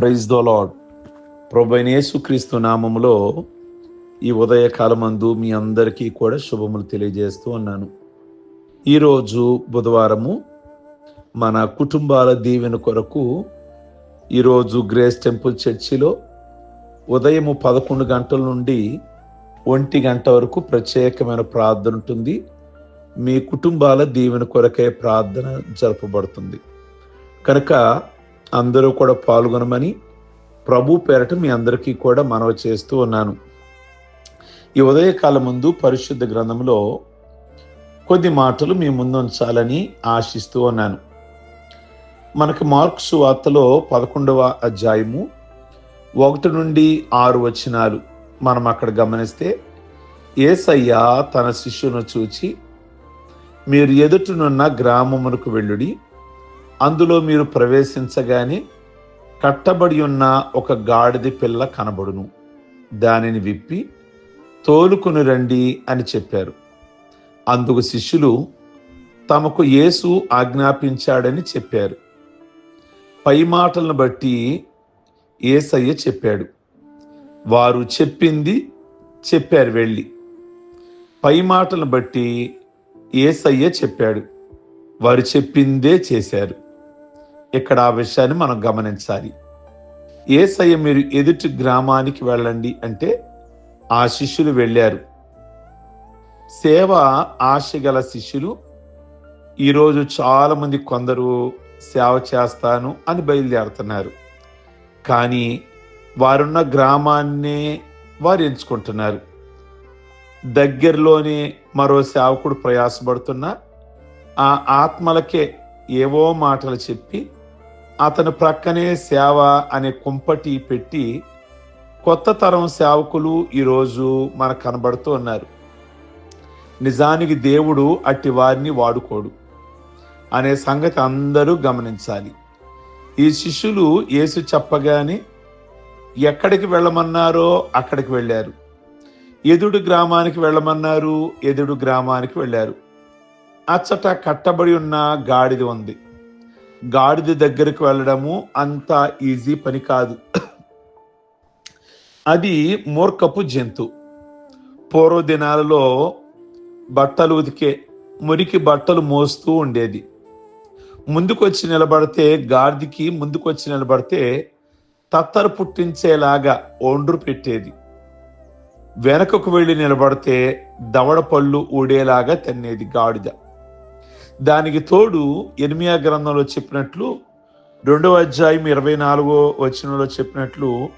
Praise the lord ప్రభైన యేసుక్రీస్తు నామములో ఈ ఉదయకాలమందు మీ అందరికీ కూడా శుభములు తెలియజేస్తూ ఉన్నాను. ఈరోజు బుధవారము మన కుటుంబాల దీవెన కొరకు ఈరోజు గ్రేస్ టెంపుల్ చర్చిలో ఉదయము పదకొండు గంటల నుండి ఒంటి గంట వరకు ప్రత్యేకమైన ప్రార్థన ఉంటుంది. మీ కుటుంబాల దీవెన కొరకే ప్రార్థన జరపబడుతుంది. కనుక అందరూ కూడా పాల్గొనమని ప్రభు పేరట మీ అందరికీ కూడా మనవి చేస్తూ ఉన్నాను. ఈ ఉదయకాలం ముందు పరిశుద్ధ గ్రంథంలో కొద్ది మాటలు మీ ముందు ఉంచాలని ఆశిస్తూ ఉన్నాను. మనకి మార్క్స్ వార్తలో పదకొండవ అధ్యాయము ఒకటి నుండి ఆరు వచనాలు మనం అక్కడ గమనిస్తే ఏసయ్య తన శిష్యును చూచి మీరు ఎదుటనున్న గ్రామమునకు వెళ్ళుడి అందులో మీరు ప్రవేశించగానే కట్టబడి ఉన్న ఒక గాడిది పిల్ల కనబడును. దానిని విప్పి తోలుకుని రండి అని చెప్పారు. అందుకు శిష్యులు తమకు యేసు ఆజ్ఞాపించాడని చెప్పారు. పై మాటలను బట్టి ఏసయ్య చెప్పాడు. వారు చెప్పింది చెప్పారు వెళ్ళి. పై మాటలను బట్టి ఏసయ్య చెప్పాడు. వారు చెప్పిందే చేశారు. ఇక్కడ ఆ విషయాన్ని మనం గమనించాలి. ఏసయ్య మీరు ఎదుటి గ్రామానికి వెళ్ళండి అంటే ఆ శిష్యులు వెళ్ళారు. సేవ ఆశ గల శిష్యులు ఈరోజు చాలామంది కొందరు సేవ చేస్తాను అని బయలుదేరుతున్నారు. కానీ వారున్న గ్రామాన్నే వారు ఎంచుకుంటున్నారు. దగ్గరలోనే మరో సేవకుడు ప్రయాసపడుతున్నా ఆ ఆత్మలకే ఏవో మాటలు చెప్పి అతను ప్రక్కనే సేవ అనే కుంపటి పెట్టి కొత్త తరం సేవకులు ఈరోజు మనకు కనబడుతూ ఉన్నారు. నిజానికి దేవుడు అట్టి వారిని వాడుకోడు అనే సంగతి అందరూ గమనించాలి. ఈ శిష్యులు యేసు చెప్పగానే ఎక్కడికి వెళ్ళమన్నారో అక్కడికి వెళ్ళారు. ఎదుడు గ్రామానికి వెళ్ళమన్నారు ఎదుడు గ్రామానికి వెళ్ళారు. అచ్చట కట్టబడి ఉన్న గాడిద ఉంది. గాడిద దగ్గరికి వెళ్ళడము అంత ఈజీ పని కాదు. అది మూర్ఖపు జంతు. పూర్వ దినాలలో బట్టలు ఉతికే మురికి బట్టలు మోస్తూ ఉండేది. ముందుకొచ్చి నిలబడితే గాడిదికి ముందుకొచ్చి నిలబడితే తత్తర పుట్టించేలాగా ఒండ్రు పెట్టేది. వెనకకు వెళ్ళి నిలబడితే దవడ పళ్ళు ఊడేలాగా తన్నేది గాడిద. దానికి తోడు ఎనిమియా గ్రంథంలో చెప్పినట్లు రెండవ అధ్యాయం ఇరవై నాలుగో వచనంలో చెప్పినట్లు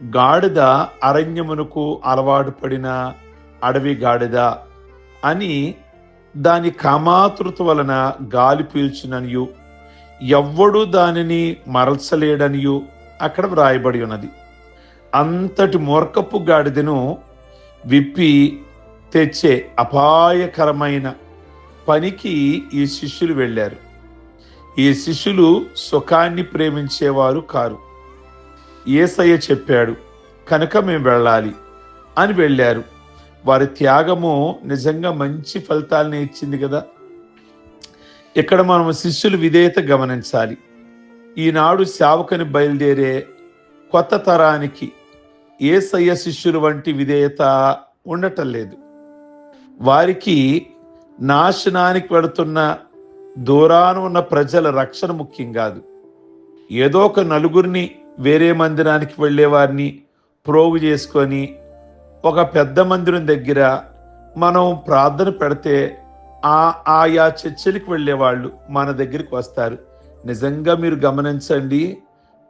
గాడిద అరణ్యమునకు అలవాటు పడిన అడవి గాడిద అని దాని కామాతృత వలన గాలి పీల్చుననియు ఎవ్వడు దానిని మరల్చలేడనియు అక్కడ వ్రాయబడి ఉన్నది. అంతటి మూర్ఖపు గాడిదను విప్పి తెచ్చే అపాయకరమైన పనికి ఈ శిష్యులు వెళ్ళారు. ఈ శిష్యులు సుఖాన్ని ప్రేమించేవారు కారు. ఏసయ్య చెప్పాడు కనుక మేము వెళ్ళాలి అని వెళ్ళారు. వారి త్యాగము నిజంగా మంచి ఫలితాలని ఇచ్చింది కదా. ఇక్కడ మనం శిష్యులు విధేయత గమనించాలి. ఈనాడు సేవకుని బయలుదేరే కొత్త తరానికి ఏసయ్య శిష్యులు వంటి విధేయత ఉండటం లేదు. వారికి నాశనానికి పెడుతున్న దూరాన ఉన్న ప్రజల రక్షణ ముఖ్యం కాదు. ఏదో ఒక నలుగురిని వేరే మందిరానికి వెళ్ళే వారిని ప్రోగు చేసుకొని ఒక పెద్ద మందిరం దగ్గర మనం ప్రార్థన పెడితే ఆ ఆయా చర్చలకు వెళ్ళే వాళ్ళు మన దగ్గరికి వస్తారు. నిజంగా మీరు గమనించండి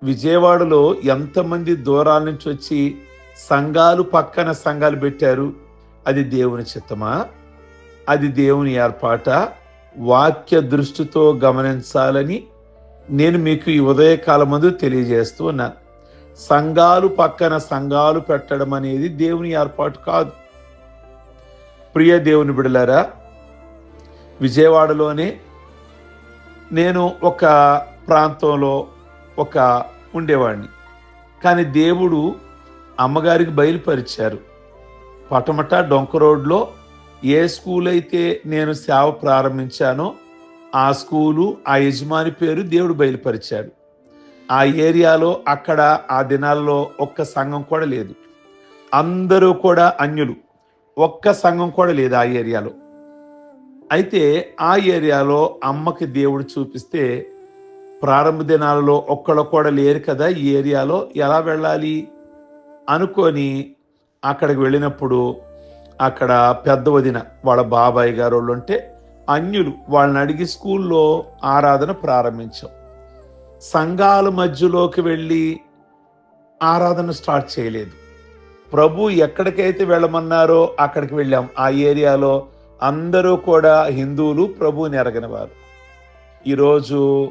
విజయవాడలో ఎంతమంది దూరాల నుంచి వచ్చి సంఘాలు పక్కన సంఘాలు పెట్టారు అది దేవుని చిత్తమా? అది దేవుని ఏర్పాట. వాక్య దృష్టితో గమనించాలని నేను మీకు ఈ ఉదయకాలం ముందు తెలియజేస్తూ ఉన్నాను. సంఘాలు పక్కన సంఘాలు పెట్టడం అనేది దేవుని ఏర్పాటు కాదు. ప్రియ దేవుని బిడలారా విజయవాడలోనే నేను ఒక ప్రాంతంలో ఒక ఉండేవాడిని. కానీ దేవుడు అమ్మగారికి బయలుపరిచారు. పటమట డొంక రోడ్లో ఏ స్కూల్ అయితే నేను సేవ ప్రారంభించానో ఆ స్కూలు ఆ యజమాని పేరు దేవుడు బయలుపరిచాడు. ఆ ఏరియాలో అక్కడ ఆ దినాల్లో ఒక్క సంఘం కూడా లేదు. అందరూ కూడా అన్యులు. ఒక్క సంఘం కూడా లేదు ఆ ఏరియాలో. అయితే ఆ ఏరియాలో అమ్మకి దేవుడు చూపిస్తే ప్రారంభ దినాలలో ఒక్కళ్ళు కూడా లేరు కదా ఈ ఏరియాలో ఎలా వెళ్ళాలి? అనుకొని అక్కడికి వెళ్ళినప్పుడు అక్కడ పెద్ద వదిన వాళ్ళ బాబాయ్ గారు వాళ్ళు ఉంటే అన్యులు వాళ్ళని అడిగి స్కూల్లో ఆరాధన ప్రారంభించాం. సంఘాల మధ్యలోకి వెళ్ళి ఆరాధన స్టార్ట్ చేయలేదు. ప్రభు ఎక్కడికైతే వెళ్ళమన్నారో అక్కడికి వెళ్ళాం. ఆ ఏరియాలో అందరూ కూడా హిందువులు ప్రభువుని ఎరగనివారు. ఈరోజు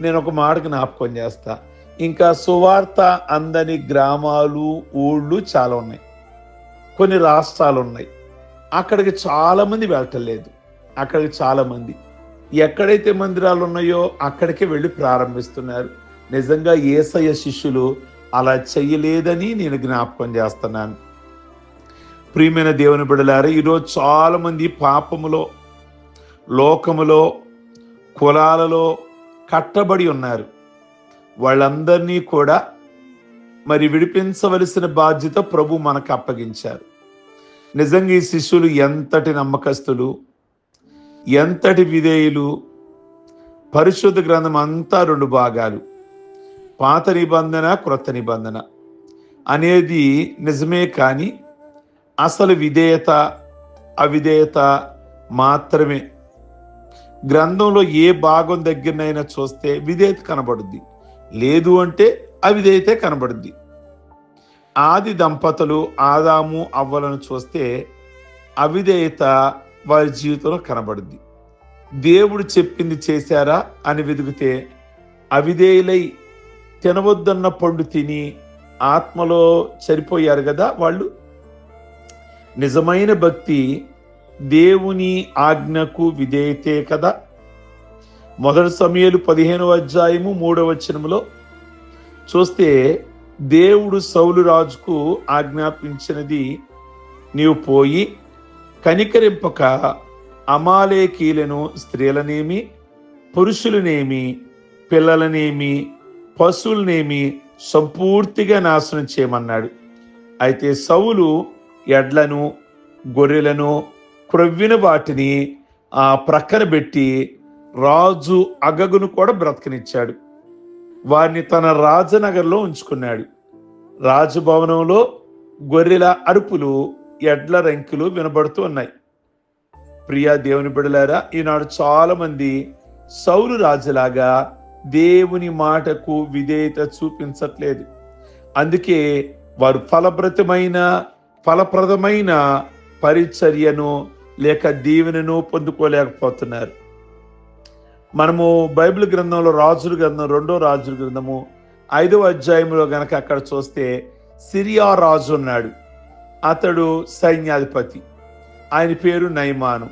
నేను ఒక మాటకు జ్ఞాపకం చేస్తా. ఇంకా సువార్త అందని గ్రామాలు ఊళ్ళు చాలా ఉన్నాయి. కొన్ని రాష్ట్రాలు ఉన్నాయి అక్కడికి చాలామంది వెళ్ళటం లేదు అక్కడికి చాలామంది. ఎక్కడైతే మందిరాలు ఉన్నాయో అక్కడికే వెళ్ళి ప్రారంభిస్తున్నారు. నిజంగా ఏసయ్య శిష్యులు అలా చేయలేదని నేను జ్ఞాపకం చేస్తున్నాను. ప్రియమైన దేవుని బిడలారు ఈరోజు చాలామంది పాపములో లోకములో కులాలలో కట్టబడి ఉన్నారు. వాళ్ళందరినీ కూడా మరి విడిపించవలసిన బాధ్యత ప్రభు మనకు అప్పగించారు. నిజంగా ఈ శిష్యులు ఎంతటి నమ్మకస్తులు ఎంతటి విధేయులు పరిశుద్ధ గ్రంథం అంతా రెండు భాగాలు. పాత నిబంధన క్రొత్త నిబంధన. అనేది నిజమే కానీ అసలు విధేయత అవిధేయత మాత్రమే. గ్రంథంలో ఏ భాగం దగ్గరనైనా చూస్తే విధేయత కనబడుద్ది. లేదు అంటే అవిదైతే కనబడుద్ది ఆది దంపతులు ఆదాము అవ్వలను చూస్తే అవిధేయత వారి జీవితంలో కనబడుద్ది దేవుడు చెప్పింది చేశారా అని వెతికితే అవిధేయులై తినవద్దన్న పండు తిని ఆత్మలో చనిపోయారు కదా వాళ్ళు. నిజమైన భక్తి దేవుని ఆజ్ఞకు విధేయతే కదా. మొదటి సమయాలు పదిహేనవ అధ్యాయము మూడవ వచనములో చూస్తే దేవుడు సౌలు రాజుకు ఆజ్ఞాపించినది నీవు పోయి కనికరింపక అమాలేకీలను స్త్రీలనేమి పురుషులనేమి పిల్లలనేమి పశువులనేమి సంపూర్తిగా నాశనం చేయమన్నాడు. అయితే సౌలు ఎడ్లను గొర్రెలను క్రొవ్విన వాటిని ఆ ప్రక్కన పెట్టి రాజు అగగును కూడా బ్రతకనిచ్చాడు. వారిని తన రాజనగర్లో ఉంచుకున్నాడు. రాజభవనంలో గొర్రెల అరుపులు ఎడ్ల రంకులు వినబడుతూ ఉన్నాయి. ప్రియా దేవుని బిడలారా ఈనాడు చాలామంది సౌరు రాజులాగా దేవుని మాటకు విధేయత చూపించట్లేదు. అందుకే వారు ఫలభ్రతమైన ఫలప్రదమైన పరిచర్యను లేక దీవెనను పొందుకోలేకపోతున్నారు. మనము బైబిల్ గ్రంథంలో రాజుల గ్రంథం రెండో రాజుల గ్రంథము ఐదవ అధ్యాయంలో గనక అక్కడ చూస్తే సిరియా రాజు ఉన్నాడు. అతడు సైన్యాధిపతి. ఆయన పేరు నైమాను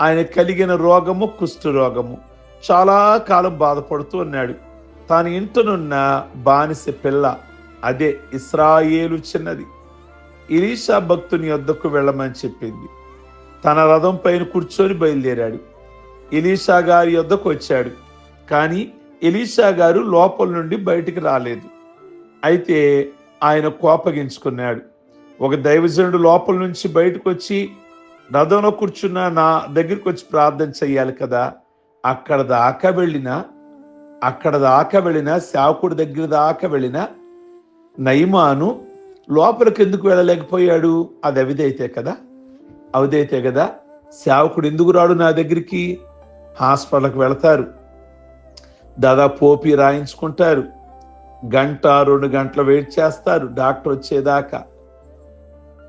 ఆయన కలిగిన రోగము కుష్ఠ రోగము. చాలా కాలం బాధపడుతూ ఉన్నాడు. తాను ఇంటనున్న బానిస పిల్ల అదే ఇస్రాయేలు చిన్నది. ఇలీషా భక్తుని వద్దకు వెళ్ళమని చెప్పింది. తన రథం పైన కూర్చొని బయలుదేరాడు. ఎలీషా గారి యొద్దకు వచ్చాడు. కానీ ఎలీషా గారు లోపల నుండి బయటికి రాలేదు. అయితే ఆయన కోపగించుకున్నాడు. ఒక దైవజనుడు లోపల నుంచి బయటకు వచ్చి రథంలో కూర్చున్న నా దగ్గరికి వచ్చి ప్రార్థన చెయ్యాలి కదా. అక్కడ దాకా వెళ్ళినా అక్కడ దాకా వెళ్ళినా సేవకుడి దగ్గర దాకా వెళ్ళినా నయమాను లోపలికి ఎందుకు వెళ్ళలేకపోయాడు? అది అవిదైతే కదా. అవిదైతే కదా. సేవకుడు ఎందుకు రాడు నా దగ్గరికి? హాస్పిటల్కి వెళతారు. దాదాపు పోపి రాయించుకుంటారు. గంట రెండు గంటలు వెయిట్ చేస్తారు. డాక్టర్ వచ్చేదాకా.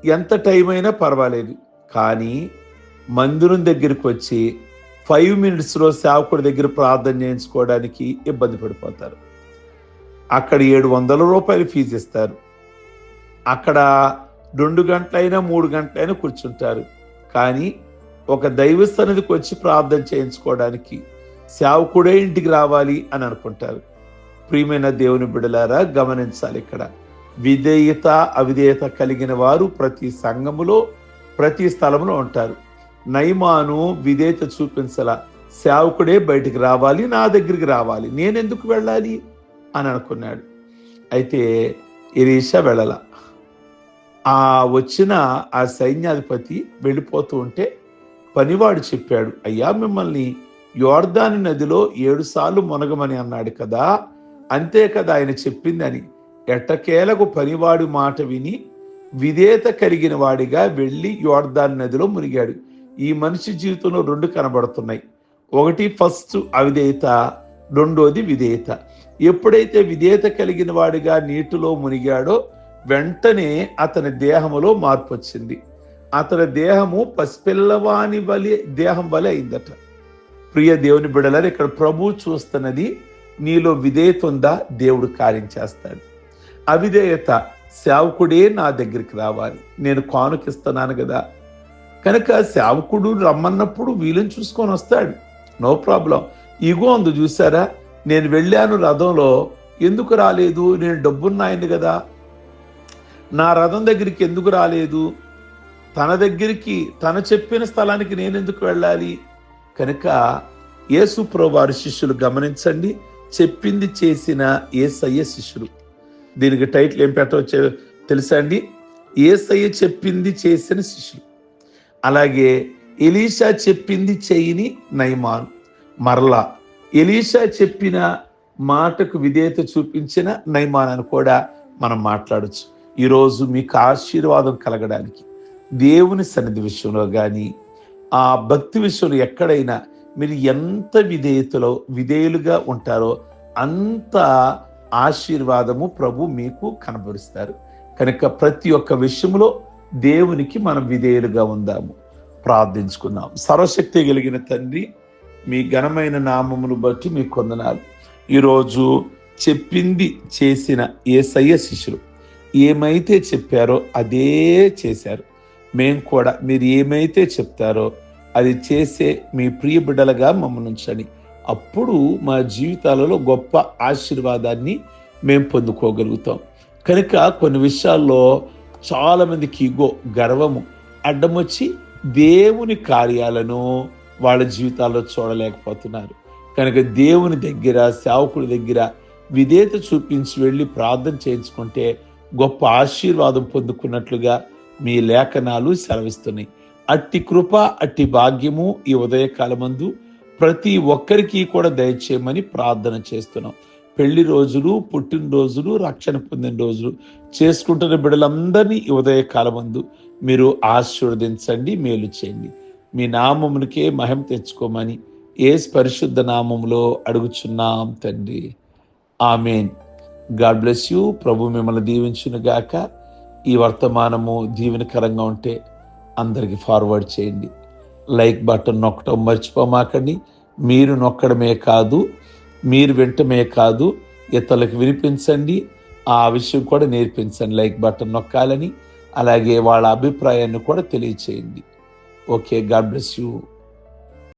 ఎంత టైం అయినా పర్వాలేదు. కానీ మందిరం దగ్గరికి వచ్చి ఫైవ్ మినిట్స్లో సేవకుడి దగ్గర ప్రార్థన చేయించుకోవడానికి ఇబ్బంది పడిపోతారు. అక్కడ ఏడు వందల రూపాయలు ఫీజు ఇస్తారు. అక్కడ రెండు గంటలైనా మూడు గంటలైనా కూర్చుంటారు. కానీ ఒక దైవ సన్నిధికి వచ్చి ప్రార్థన చేయించుకోవడానికి సేవకుడే ఇంటికి రావాలి అని అనుకుంటారు. ప్రియమైన దేవుని బిడలారా గమనించాలి ఇక్కడ. విధేయత అవిధేయత కలిగిన వారు ప్రతి సంఘములో ప్రతి స్థలంలో ఉంటారు. నయమాను విధేయత చూపించలా సేవకుడే బయటికి రావాలి నా దగ్గరికి రావాలి. నేనెందుకు వెళ్ళాలి? అని అనుకున్నాడు. అయితే ఇరీష వెళ్ళల. ఆ వచ్చిన ఆ సైన్యాధిపతి వెళ్ళిపోతూ ఉంటే పనివాడు చెప్పాడు అయ్యా మిమ్మల్ని యోర్దాని నదిలో ఏడుసార్లు మునగమని అన్నాడు కదా అంతే కదా ఆయన చెప్పిందని. ఎట్టకేలకు పనివాడి మాట విని విధేత కలిగిన వాడిగా వెళ్ళి యోర్దాన్ నదిలో మునిగాడు. ఈ మనిషి జీవితంలో రెండు కనబడుతున్నాయి. ఒకటి ఫస్ట్ అవిధేయత రెండోది విధేయత. ఎప్పుడైతే విధేయత కలిగిన వాడిగా నీటిలో మునిగాడో వెంటనే అతని దేహములో మార్పు వచ్చింది అతని దేహము పసిపిల్లవాని వలె దేహం వలె అయిందట. ప్రియ దేవుని బిడలని ఇక్కడ ప్రభు చూస్తున్నది నీలో విధేయత ఉందా? దేవుడు కార్యం చేస్తాడు. అవిధేయత సేవకుడే నా దగ్గరికి రావాలి. నేను కానుకిస్తున్నాను కదా. కనుక సేవకుడు రమ్మన్నప్పుడు వీళ్ళని చూసుకొని వస్తాడు. No problem. ఇగో అందు చూసారా? నేను వెళ్ళాను రథంలో. ఎందుకు రాలేదు? నేను డబ్బున్నాయని కదా. నా రథం దగ్గరికి ఎందుకు రాలేదు? తన దగ్గరికి తన చెప్పిన స్థలానికి నేను ఎందుకు వెళ్ళాలి? కనుక యేసు వారి శిష్యులు గమనించండి. చెప్పింది చేసిన ఏసయ్య శిష్యులు. దీనికి టైటిల్ ఏం పెట్టవచ్చో తెలుసా అండి? ఏసయ్య చెప్పింది చేసిన శిష్యులు. అలాగే ఎలీషా చెప్పింది చేయని నయమాన్. మరలా ఎలీషా చెప్పిన మాటకు విధేయత చూపించిన నయమాన్ అని కూడా మనం మాట్లాడచ్చు. ఈరోజు మీకు ఆశీర్వాదం కలగడానికి. దేవుని సన్నిధి విషయంలో కానీ ఆ భక్తి విషయంలో ఎక్కడైనా మీరు ఎంత విధేయతలో విధేయులుగా ఉంటారో అంత ఆశీర్వాదము ప్రభు మీకు కనబరుస్తారు. కనుక ప్రతి ఒక్క విషయంలో దేవునికి మనం విధేయులుగా ఉందాము. ప్రార్థించుకున్నాం సర్వశక్తి కలిగిన తండ్రి మీ ఘనమైన నామమును బట్టి మీ కొందనాలు. ఈరోజు చెప్పింది చేసిన ఏసయ్య శిష్యులు. ఏమైతే చెప్పారో అదే చేశారు. మేము కూడా మీరు ఏమైతే చెప్తారో అది చేసే మీ ప్రియ బిడ్డలుగా మమ్మల్ని ఉంచండి. అప్పుడు మా జీవితాలలో గొప్ప ఆశీర్వాదాన్ని మేము పొందుకోగలుగుతాం. కనుక కొన్ని విషయాల్లో చాలామందికి ఇగో గర్వము. అడ్డమొచ్చి దేవుని కార్యాలను వాళ్ళ జీవితాల్లో చూడలేకపోతున్నారు. కనుక దేవుని దగ్గర సేవకుడి దగ్గర విధేత చూపించి వెళ్ళి ప్రార్థన చేయించుకుంటే గొప్ప ఆశీర్వాదం పొందుకున్నట్లుగా మీ లేఖనాలు సెలవిస్తున్నాయి. అట్టి కృప అట్టి భాగ్యము ఈ ఉదయకాలమందు ప్రతి ఒక్కరికి కూడా దయచేయమని ప్రార్థన చేస్తున్నాం. పెళ్ళి రోజులు పుట్టినరోజులు రక్షణ పొందిన రోజులు చేసుకుంటున్న బిడ్డలందరినీ ఈ ఉదయకాలమందు మీరు ఆశీర్వదించండి మేలు చేయండి. మీ నామమునికే మహిమ తెచ్చుకోమని ఏ పరిశుద్ధ నామములో అడుగుచున్నాం తండ్రి. ఆమెన్. God bless you. ప్రభు మిమ్మల్ని దీవించునుగాక. గాక ఈ వర్తమానము దీవెనకరంగా ఉంటే అందరికి ఫార్వర్డ్ చేయండి. లైక్ బటన్ నొక్కటం మర్చిపోమాకండి. మీరు నొక్కడమే కాదు మీరు వింటమే కాదు ఇతరులకు వినిపించండి. ఆ విషయం కూడా నేర్పించండి. లైక్ బటన్ నొక్కాలని అలాగే వాళ్ళ అభిప్రాయాన్ని కూడా తెలియచేయండి. Okay God bless you